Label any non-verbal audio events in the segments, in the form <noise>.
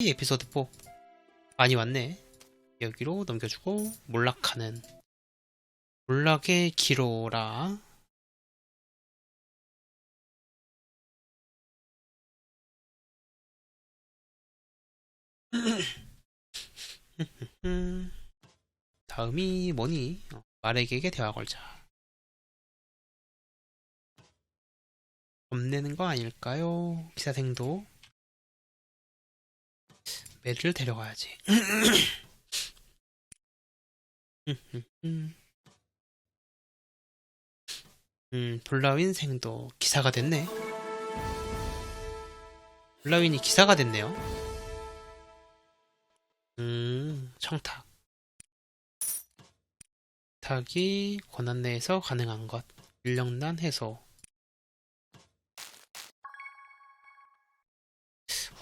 에피소드 4 많이 왔네 여기로 넘겨주고 몰락하는 몰락의 기로라 음, <laughs> 다음이 뭐니? 어, 말에게 대화 걸자. 겁내는 거 아닐까요? 기사생도 메리를 데려가야지. 음, 볼라윈 생도 기사가 됐네. 볼라윈이 기사가 됐네요. 음, 청탁. 탁이 권한 내에서 가능한 것. 인력난 해소.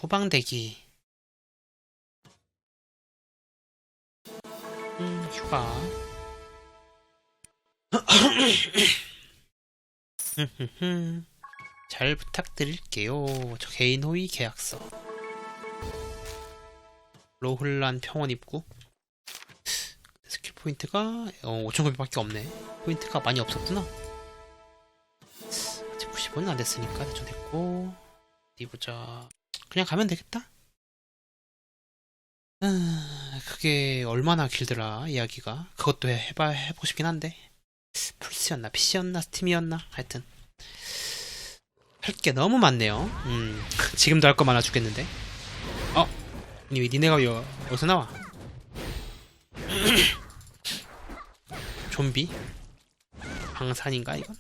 후방대기. 음, 휴가. <laughs> 잘 부탁드릴게요. 저 개인 호의 계약서. 로훌란 평원 입구. 스킬 포인트가 어, 5,900밖에 없네. 포인트가 많이 없었구나. 아직 90원은 안 됐으니까 대충 됐고. 어디 보자. 그냥 가면 되겠다. 음, 그게 얼마나 길더라 이야기가. 그것도 해, 해봐 해보고 싶긴 한데. 플스였나 PC였나 스팀이었나 하여튼 할 게 너무 많네요. 음, <laughs> 지금도 할 거 많아 죽겠는데. 어, 왜 니네가 여, 어디서 나와? <clears throat> 좀비? 방산인가 이건?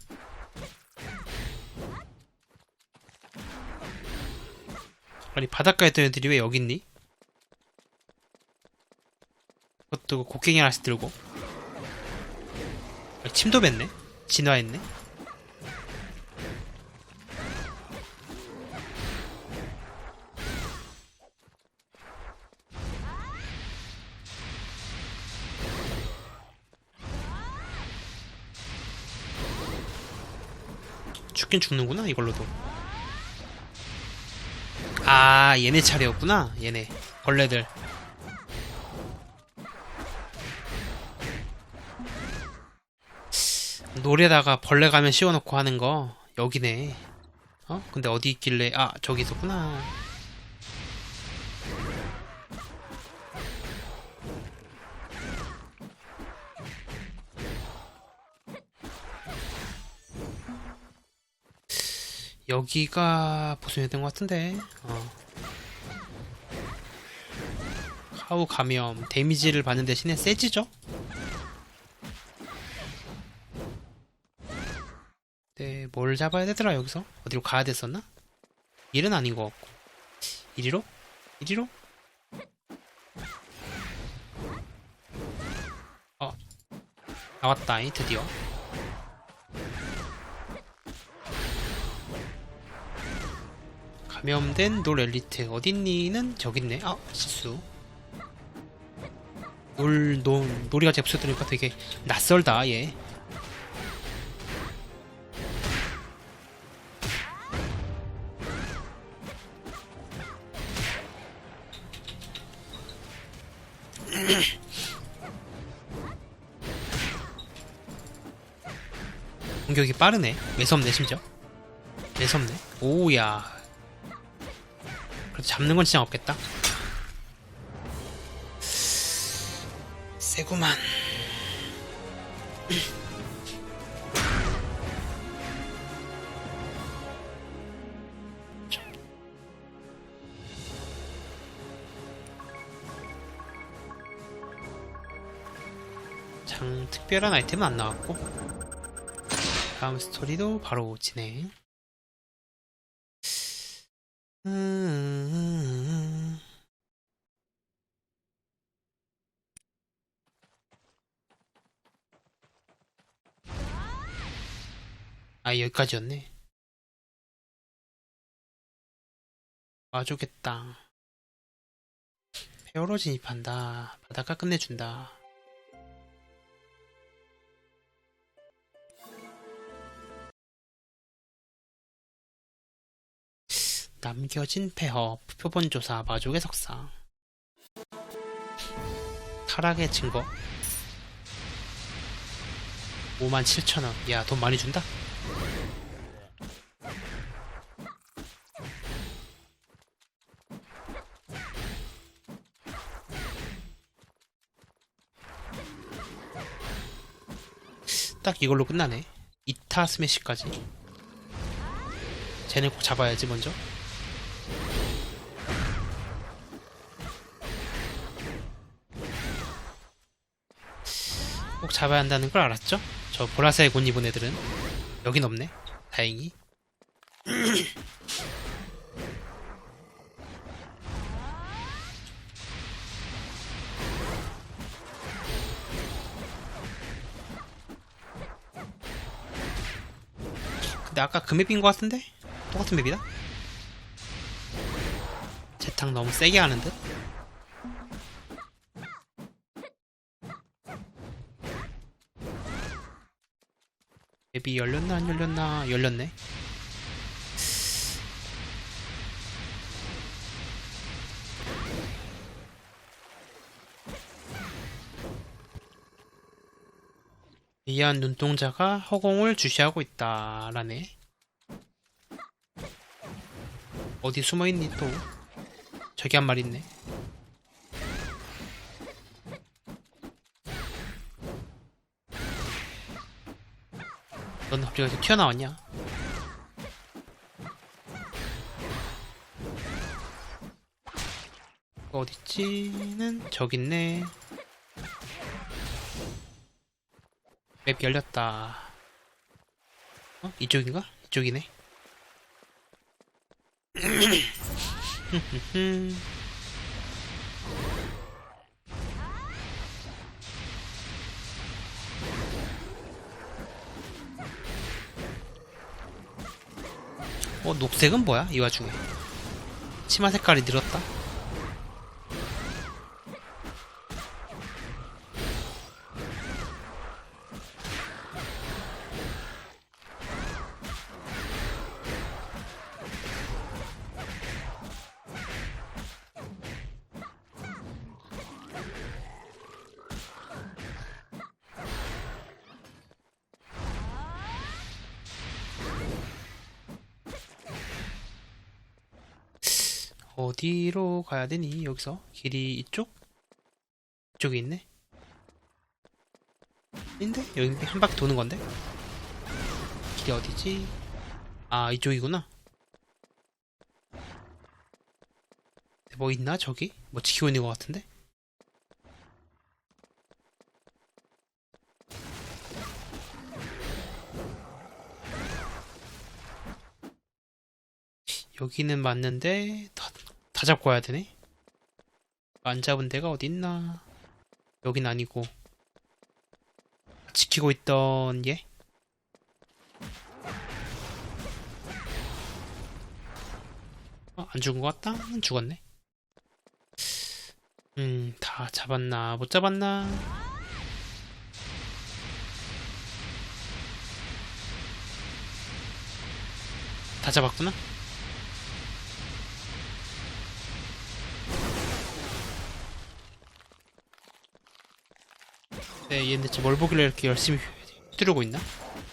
아니 바닷가에 있던 애들이 왜 여기 있니? 그것도 곡괭이 하나씩 들고 아, 침도 뱉네? 진화했네? 죽긴 죽는구나 이걸로도 아 얘네 차례였구나 얘네 벌레들 노래다가 벌레 가면 씌워놓고 하는 거 여기네 어? 근데 어디 있길래 아 저기 있었구나 여기가 보존했던 것 같은데 어. 카우 감염 데미지를 받는 대신에 세지죠? 뭘 잡아야 되더라 여기서? 어디로 가야 됐었나? 일은 아닌 것 같고 이리로? 이리로? 어 나왔다잉 드디어 감염된 놀 엘리트 어딨니는 저기있네 아 실수 놀, 놀, 놀이가 들으니까 되게 낯설다 얘 공격이 빠르네. 매섭네 심지어. 매섭네. 오야. 그래도 잡는 건 진짜 없겠다. 세구만. 장 특별한 아이템은 안 나왔고 다음 스토리도 바로 진행. 음... 아 여기까지였네. 와주겠다. 페어로 진입한다. 바닷가 끝내준다. 남겨진 폐허, 표본조사, 마족의 석상. 타락의 증거. 57,000원. 야, 돈 많이 준다? 딱 이걸로 끝나네. 이타 스매시까지. 쟤네 꼭 잡아야지, 먼저. 잡아야 한다는 걸 알았죠? 저 보라색 옷 입은 애들은. 여긴 없네. 다행히. 근데 아까 그 맵인 것 같은데? 똑같은 맵이다? 재탕 너무 세게 하는 듯? 맵이 열렸나 안 열렸나 열렸네. 이한 눈동자가 허공을 주시하고 있다라네. 어디 숨어있니 또? 저기 한 마리 있네 넌 갑자기 어디서 튀어나왔냐? 어딨지는 저기 있네. 맵 열렸다. 어? 이쪽인가? 이쪽이네. 어, 녹색은 뭐야? 이 와중에. 치마 색깔이 늘었다? 어디로 가야 되니? 여기서? 길이 이쪽? 이쪽에 있네? 인데? 여기 한 바퀴 도는 건데? 길이 어디지? 아, 이쪽이구나. 뭐 있나, 저기? 뭐 지키고 있는 것 같은데? 여기는 맞는데 다, 다 잡고 와야 되네. 안 잡은 데가 어디 있나? 여긴 아니고 지키고 있던 얘. 어, 안 죽은 것 같다? 죽었네. 음, 다 잡았나? 못 잡았나? 다 잡았구나. 네, 얘 대체 뭘 보길래 이렇게 열심히 휘두르고 있나?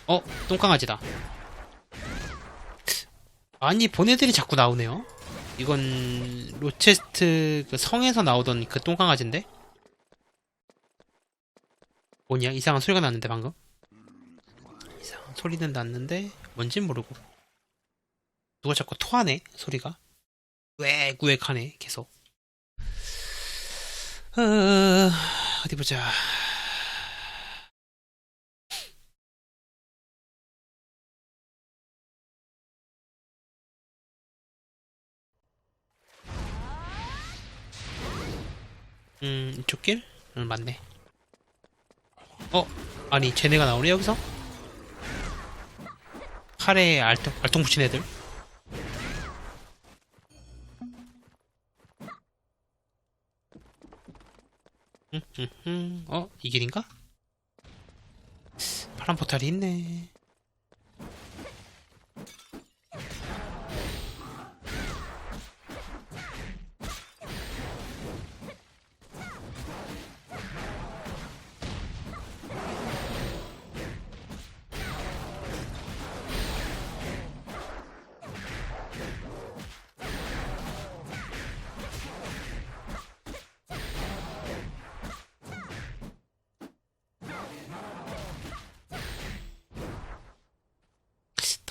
어, 똥강아지다. 아니, 보내들이 자꾸 나오네요. 이건 로체스트 그 성에서 나오던 그 똥강아지인데? 뭐냐? 이상한 소리가 났는데 방금? 이상한 소리는 났는데 뭔진 모르고 누가 자꾸 토하네 소리가 웨구획하네 계속 어, 어디 보자 이쪽 길? 응, 맞네. 어? 아니, 쟤네가 나오네, 여기서? 칼에 알통, 알통 붙인 애들? 어? 이 길인가? 파란 포탈이 있네.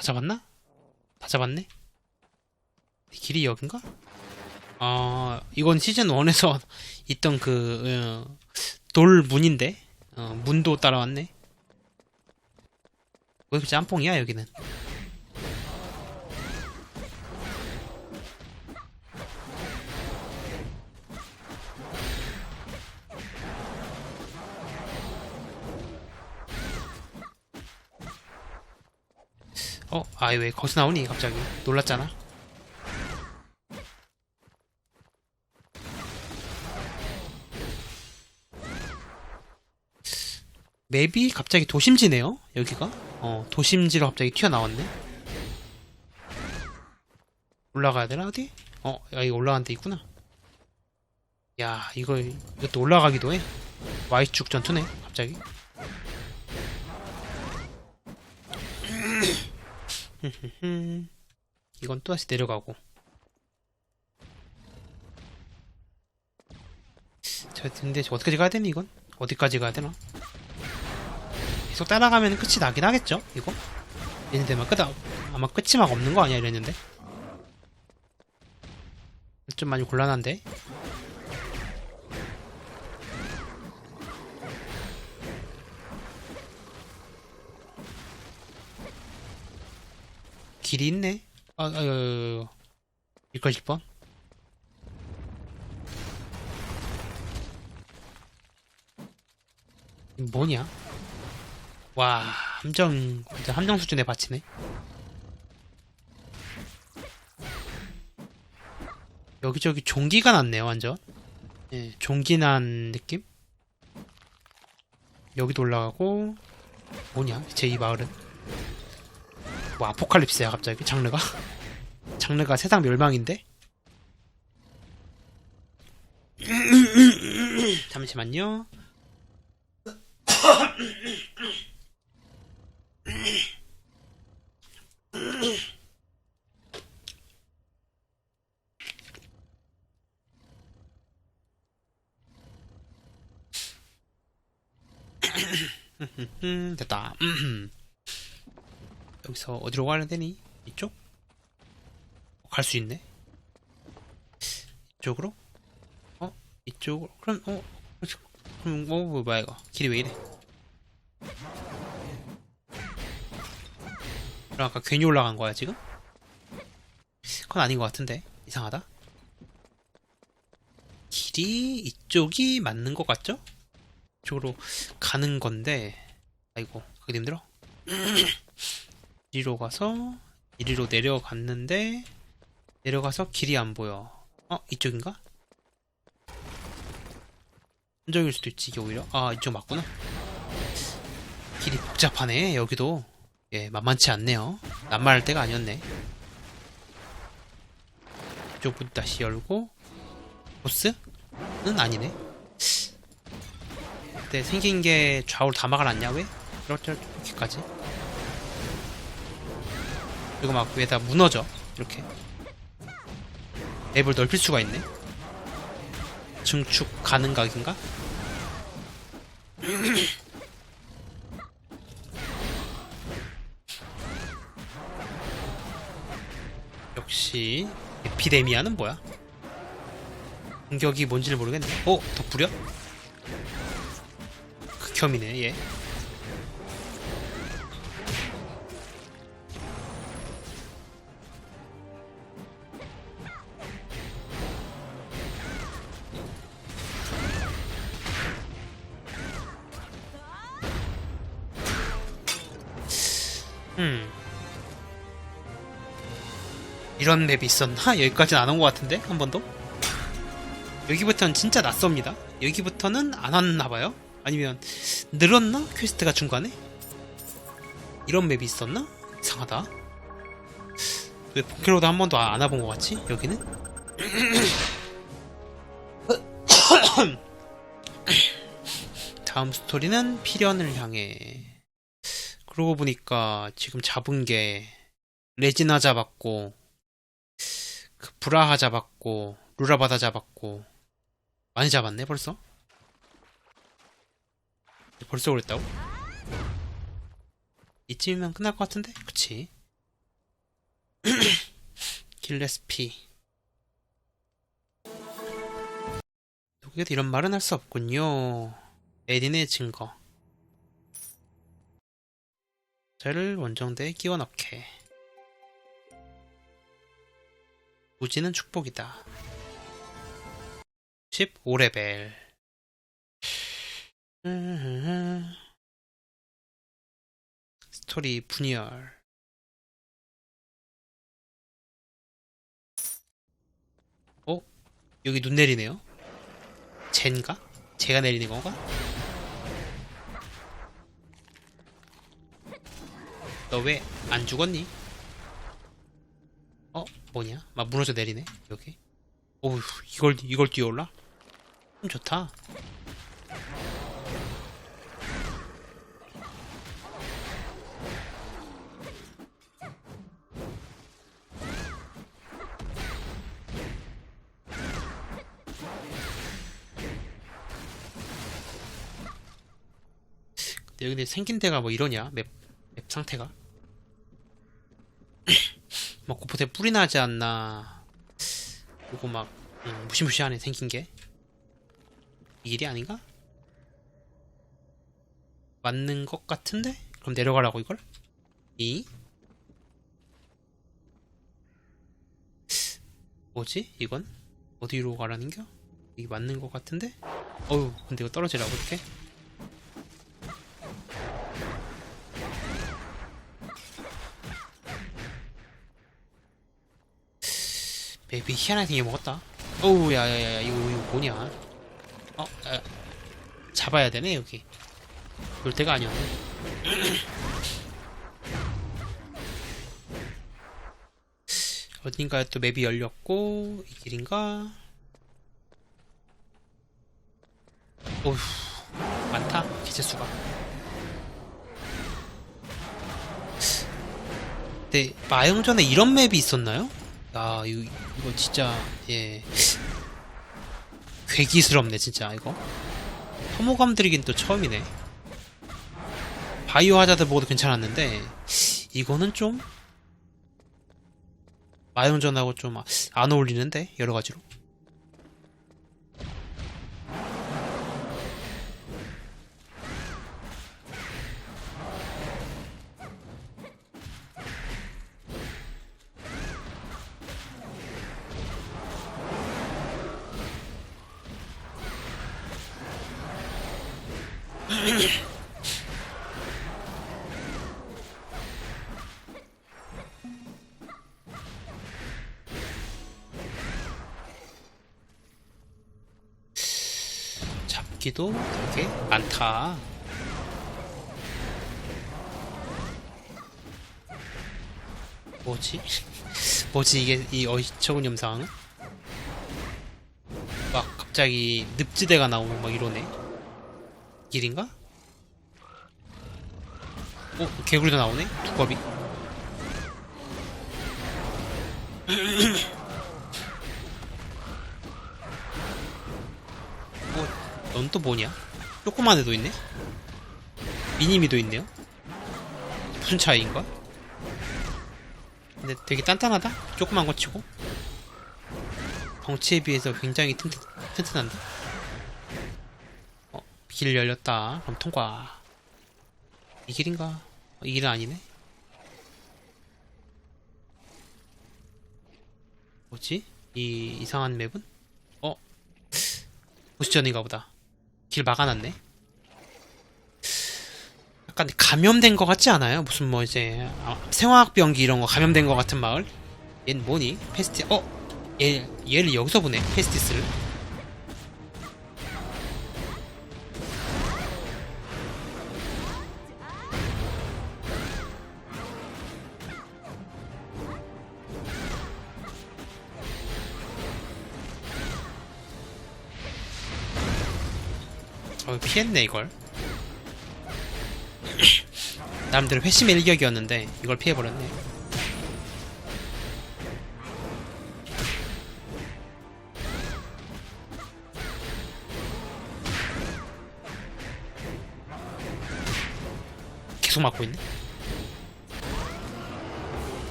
다 잡았나? 다 잡았네? 길이 여긴가? 아, 이건 시즌 1에서 <laughs> 있던 그, 어, 돌 문인데? 어, 문도 따라왔네? 왜 이렇게 짬뽕이야, 여기는? 아이, 왜 거기서 나오니, 갑자기? 놀랐잖아. 맵이 갑자기 도심지네요, 여기가. 어, 도심지로 갑자기 튀어나왔네. 올라가야 되나, 어디? 어, 야, 이거 올라가는 데 있구나. 야, 이거, 이것도 올라가기도 해. Y축 전투네, 갑자기. <laughs> 이건 또다시 내려가고. 저, 근데 저 어디까지 가야 되니, 이건? 어디까지 가야 되나? 계속 따라가면 끝이 나긴 하겠죠, 이거? 얘네들만 끝, 아마 끝이 막 없는 거 아니야, 이랬는데? 좀 많이 곤란한데? 길이 있네? 아, 아유, 아유, 여기까지 번? 이거 뭐냐? 와, 함정, 진짜 함정 수준의 밭이네. 여기저기 종기가 났네요, 완전. 예, 종기 난 느낌? 여기도 올라가고, 뭐냐, 제 이 마을은. 뭐, 아포칼립스야, 갑자기, 장르가. <laughs> 장르가 세상 멸망인데? <laughs> 잠시만요. 음, <laughs> 됐다. 여기서 어디로 가야 되니? 이쪽? 갈 수 있네. 이쪽으로? 어? 이쪽으로? 그럼, 어? 그럼, 뭐, 뭐, 뭐야, 이거. 길이 왜 이래? 그럼 아까 괜히 올라간 거야, 지금? 그건 아닌 것 같은데. 이상하다. 길이 이쪽이 맞는 것 같죠? 이쪽으로 가는 건데, 아이고, 그게 힘들어? <clears throat> 이리로 가서, 이리로 내려갔는데, 내려가서 길이 안 보여. 어, 이쪽인가? 한쪽일 수도 있지, 이게 오히려. 아, 이쪽 맞구나. 길이 복잡하네, 여기도. 예, 만만치 않네요. 낱말할 때가 아니었네. 이쪽부터 다시 열고, 보스는 아니네. 근데 생긴 게 좌우로 다 막아놨냐, 왜? 이렇게, 이렇게까지. 이거 막 위에다 무너져. 이렇게. 맵을 넓힐 수가 있네. 증축 가능각인가? <coughs> 역시 에피데미아는 뭐야? 공격이 뭔지를 모르겠네. 어? 덕불이야? 극혐이네 얘. 음. 이런 맵이 있었나? 여기까지는 안 온 것 같은데? 한 번도? 여기부터는 진짜 낯섭니다. 여기부터는 안 왔나봐요? 아니면 늘었나? 퀘스트가 중간에? 이런 맵이 있었나? 이상하다. 왜 포켓로드 한 번도 안 와본 것 같지? 여기는? <coughs> 다음 스토리는 피련을 향해. 그러고 보니까 지금 잡은 게 레지나 잡았고 그 브라하 잡았고 루라바다 잡았고 많이 잡았네 벌써? 벌써 그랬다고? 이쯤이면 끝날 것 같은데? 그치? <clears throat> 길레스피 누구에게도 이런 말은 할 수 없군요 에딘의 증거 를 원정대에 끼워 넣게 무지는 축복이다 15레벨 <laughs> 스토리 분열 어? 여기 눈 내리네요 젠가? 제가 내리는 건가? 너 왜 안 죽었니? 어? 뭐냐? 막 무너져 내리네 여기 어우 이걸 이걸 뛰어올라? 음, 좋다 근데 여기 생긴 데가 뭐 이러냐 맵, 맵 상태가 막 곳곳에 뿌리 나지 않나 그리고 막 음, 무시무시하네 생긴 게이 길이 아닌가? 맞는 것 같은데? 그럼 내려가라고 이걸? 이? 뭐지 이건? 어디로 가라는겨? 이게 맞는 것 같은데? 어우 근데 이거 떨어지라고 이렇게? 베이비 희한하게 생겨 먹었다. 어우 야야야 이거, 이거 뭐냐? 어? 야, 잡아야 되네 여기. 볼 때가 아니었네. <sniffs> 어딘가에 또 맵이 열렸고 이 길인가? 어휴 많다 기체수가. 근데 마영전에 이런 맵이 있었나요? 야 이거, 이거 진짜 예. 괴기스럽네 진짜 이거. 혐오감 들이긴 또 처음이네. 바이오 하자드 보고도 괜찮았는데 이거는 좀 마영전하고 좀 안 어울리는데 여러 가지로 잡기도 되게 많다. 뭐지? <laughs> 뭐지 이게 이 어이처군 영상? 막 갑자기 늪지대가 나오고 막 이러네. 길인가? 어 개구리도 나오네. 두꺼비. 또 뭐냐? 조그만 애도 있네? 미니미도 있네요? 무슨 차이인가? 근데 되게 단단하다? 조그만 거 치고? 덩치에 비해서 굉장히 튼튼, 튼튼한데? 어, 길 열렸다. 그럼 통과. 이 길인가? 어, 이 길은 아니네? 뭐지? 이 이상한 맵은? 어? 보시전인가 보다. 길 막아놨네. 약간 감염된 것 같지 않아요? 무슨 뭐 이제 아, 생화학병기 이런 거 감염된 것 같은 마을? 얜 뭐니? 페스티 어? 얘 얘를 여기서 보네 페스티스를. 피했네 이걸. <coughs> 남들 회심의 일격이었는데 이걸 피해버렸네. 계속 맞고 있네.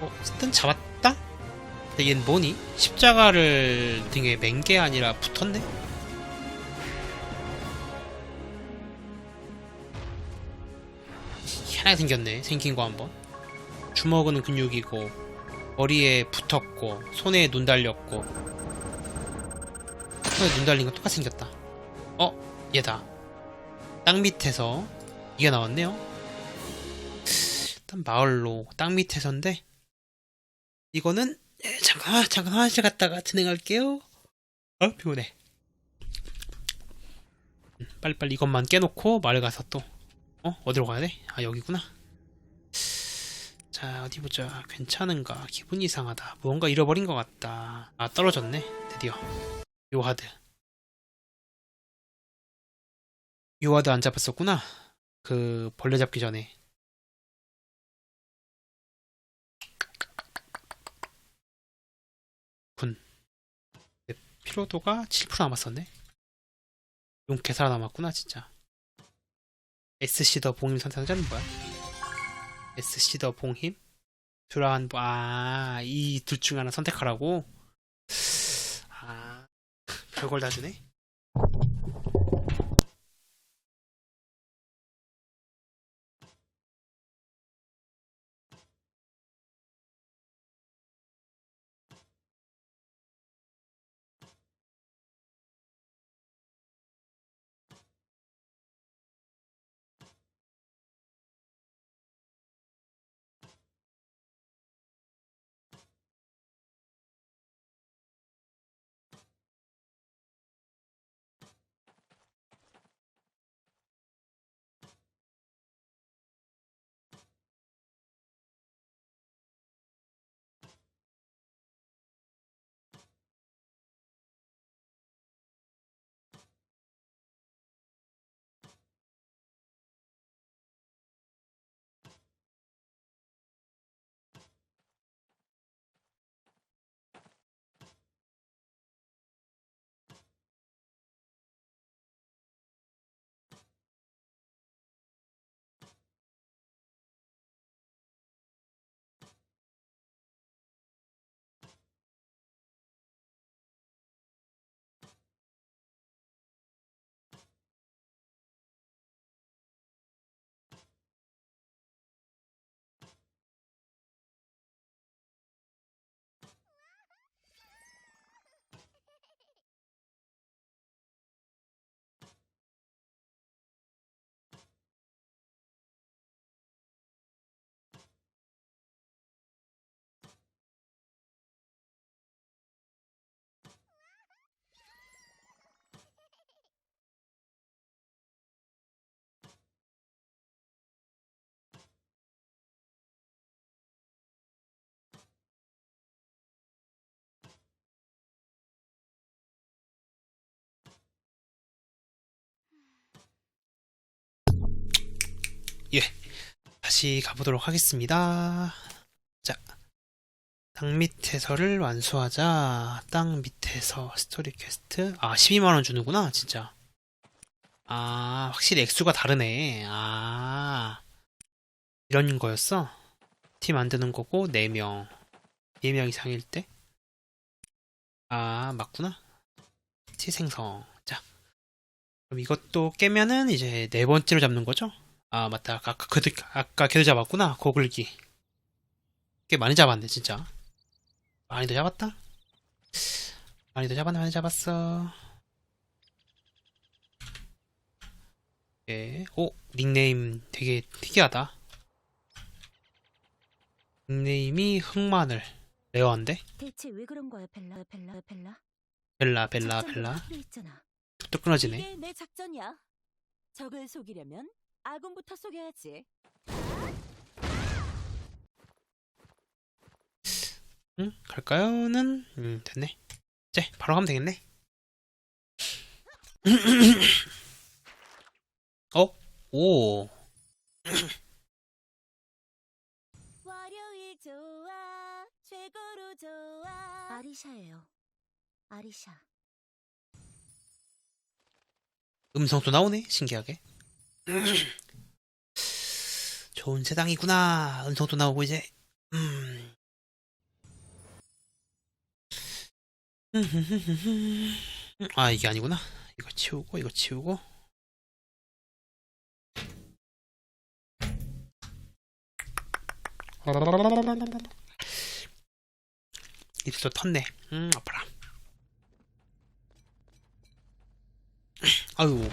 어 하여튼 잡았다? 근데 얜 뭐니? 십자가를 등에 맨 게 아니라 붙었네? 희한하게 생겼네 생긴 거 한번. 주먹은 근육이고 머리에 붙었고 손에 눈 달렸고. 손에 눈 달린 거 똑같이 생겼다. 어? 얘다. 땅 밑에서 이게 나왔네요. 일단 마을로 땅 밑에서인데 이거는 예, 잠깐 잠깐 화장실 갔다가 진행할게요. 어 피곤해. 음, 빨리빨리 이것만 깨놓고 마을 가서 또 어? 어디로 가야 돼? 아 여기구나. 자 어디 보자. 괜찮은가? 기분이 이상하다. 무언가 잃어버린 것 같다. 아 떨어졌네. 드디어. 요하드. 요하드 안 잡았었구나. 그 벌레 잡기 전에. 군. 네, 피로도가 7% 남았었네. 용케 살아남았구나 진짜 SC 더 봉임 선택자는 뭐야? SC 더 봉힘? 듀라한 아, 이 둘 중 하나 선택하라고? 아, 별걸 다 주네? 예. 다시 가보도록 하겠습니다. 자. 땅 밑에서를 완수하자. 땅 밑에서 스토리 퀘스트. 아, 12만원 주는구나, 진짜. 아, 확실히 액수가 다르네. 아. 이런 거였어? 팀 만드는 거고, 4명. 4명 이상일 때? 아, 맞구나. 티 생성. 자. 그럼 이것도 깨면은 이제 네 번째로 잡는 거죠? 아 맞다. 아까 그 아까 걔도 잡았구나. 고글기. 꽤 많이 잡았네 진짜. 많이도 잡았다? 많이도 잡았네 많이 잡았어. 예. 오 닉네임 되게 특이하다. 닉네임이 흑마늘. 레어인데? 대체 왜 그런 거야, 벨라, 벨라, 벨라? 벨라 벨라 벨라. 뚝뚝 끊어지네. 이게 내 작전이야. 적을 속이려면 아군부터 속여야지. 응? 갈까요?는 음 됐네 이제 바로 가면 되겠네 <clears throat> 어? 오 <clears throat> 월요일 좋아, 최고로 좋아. 아리샤예요. 아리샤. 음성도 나오네 신기하게 좋은 세상이구나. 은성도 나오고 이제. 음. 아 이게 아니구나. 이거 치우고 이거 치우고. 입술도 텄네. 음 아파라. 아유.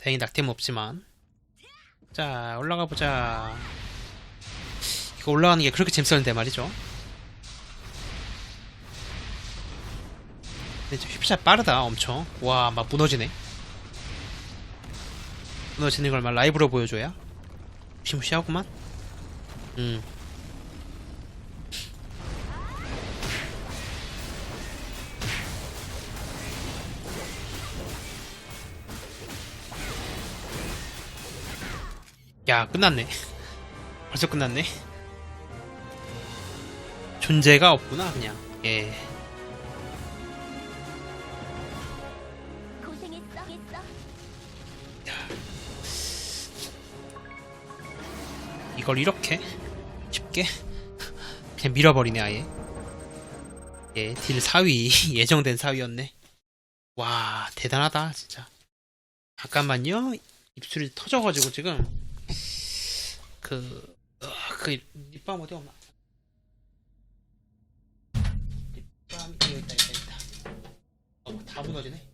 다행히 낙템 없지만. 자 올라가 보자. 이거 올라가는 게 그렇게 재밌었는데 말이죠. 근데 저 힙샷 빠르다 엄청. 와 막 무너지네. 무너지는 걸 막 라이브로 보여줘야. 무시무시하구만. 음 야, 끝났네. 벌써 끝났네. 존재가 없구나, 그냥. 예. 고생했어. 했어. 이걸 이렇게 쉽게 그냥 밀어버리네, 아예. 예, 딜 4위. <laughs> 예정된 4위였네. 와, 대단하다, 진짜. 잠깐만요. 입술이 터져가지고 지금. 그, 어, 그 립밤 어디 없나? 립밤, 여기 있다, 있다, 있다. 어, 다 무너지네.